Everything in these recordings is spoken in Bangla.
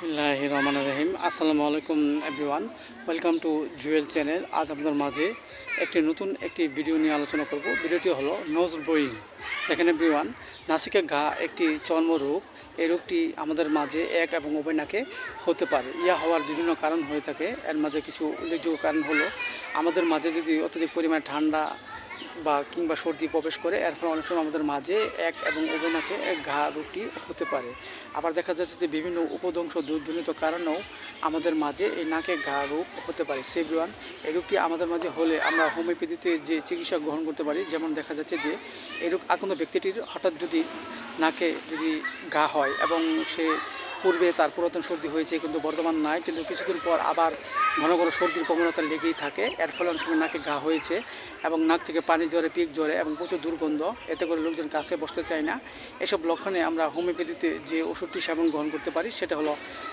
বিসমিল্লাহ রহমান রহিম। আসসালামু আলাইকুম everyone welcome to Jewel channel আজ আপনাদের মাঝে একটি নতুন একটি ভিডিও নিয়ে আলোচনা করব। ভিডিওটি হলো নোজ ব্রোয়িং দেখেন এভরিওয়ান নাসিকের ঘা একটি চর্মরোগ। এই রোগটি আমাদের মাঝে এক এবং উভয় নাকে হতে পারে। ইয়া হওয়ার বিভিন্ন কারণ হয়ে থাকে। এর মাঝে কিছু উল্লেখযোগ্য কারণ হলো, আমাদের মাঝে যদি অত্যধিক পরিমাণে ঠান্ডা বা কিংবা সর্দি প্রবেশ করে, এর ফলে অনেক সময় আমাদের মাঝে এক এবং উভয় নাকে এক ঘা রোগটি হতে পারে। আবার দেখা যাচ্ছে যে বিভিন্ন উপদংশ দুর্জনিত কারণেও আমাদের মাঝে এই নাকে ঘা রোগ হতে পারে। সেভরিওয়ান এই রোগটি আমাদের মাঝে হলে আমরা হোমিওপ্যাথিতে যে চিকিৎসা গ্রহণ করতে পারি, যেমন দেখা যাচ্ছে যে এই রোগ আক্রান্ত ব্যক্তিটির হঠাৎ যদি নাকে যদি ঘা হয় এবং সে পূর্বে তার পুরাতন সর্দি হয়েছে, কিন্তু বর্তমান নাই, কিন্তু কিছুদিন পর আবার ঘন ঘন সর্দির প্রবণতা লেগেই থাকে। এর ফলে অনেক সময় নাকে ঘা হয়েছে এবং নাক থেকে পানি জ্বরে পিক জ্বরে এবং প্রচুর দুর্গন্ধ। এতে করে লোকজন কাছে বসতে চায় না। এসব লক্ষণে আমরা হোমিওপ্যাথিতে যে ওষুধটি সেবন গ্রহণ করতে পারি, সেটা হলো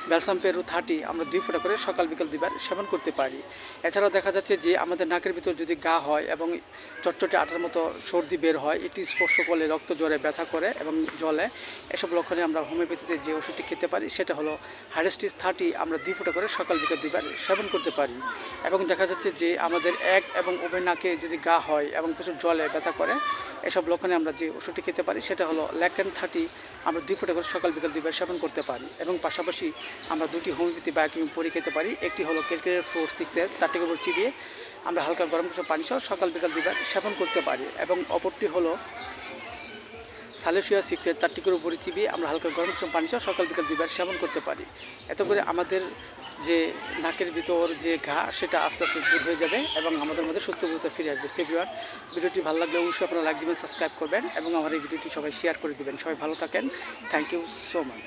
ব্যালসাম পেরু থার্টি, আমরা দুই ফোঁটা করে সকাল বিকাল দুইবার সেবন করতে পারি। এছাড়াও দেখা যাচ্ছে যে আমাদের নাকের ভিতর যদি গা হয় এবং চটচটে আটার মতো সর্দি বের হয়, এটি স্পর্শ করলে রক্ত জ্বরে, ব্যথা করে এবং জলে এসব লক্ষণে আমরা হোমিওপ্যাথিতে যে ওষুধটি খেতে পারি সেটা হলো হাইডেস্টিস থার্টি আমরা দুই ফোঁটা করে সকাল বিকাল দুইবার সেবন করতে পারি। এবং দেখা যাচ্ছে যে আমাদের এক এবং উভয় নাকে যদি গা হয় এবং প্রচুর জলে ব্যথা করে, এসব লক্ষণে আমরা যে ওষুধটি খেতে পারি, সেটা হলো ল্যাকেন থার্টি আমরা দুই ফোঁটা করে সকাল বিকাল দুইবার সেবন করতে পারি। এবং পাশাপাশি আমরা দুটি হোমিওপ্যাথি বায়োকিং পরি খেতে পারি। একটি হলো কেরকের ফোর সিক্স এর, চারটি গোবর চিবিয়ে আমরা হালকা গরম কিছু পানি সহ সকাল বিকাল দুইবার সেবন করতে পারি। এবং অপরটি হলো সালেসিয়া সিক্সের চারটি করে চিবিয়ে আমরা হালকা গরম কিছু পানি সহ সকাল বিকাল দুইবার সেবন করতে পারি। এত করে আমাদের যে নাকের ভিতর যে ঘা, সেটা আস্তে আস্তে দূর হয়ে যাবে এবং আমাদের মধ্যে সুস্থ বলতে ফিরে আসবে। সেভিওয়ার ভিডিওটি ভালো লাগলে অবশ্যই আপনারা লাইক দেবেন সাবস্ক্রাইব করবেন এবং আমার এই ভিডিওটি সবাই শেয়ার করে দেবেন। সবাই ভালো থাকেন। Thank you so much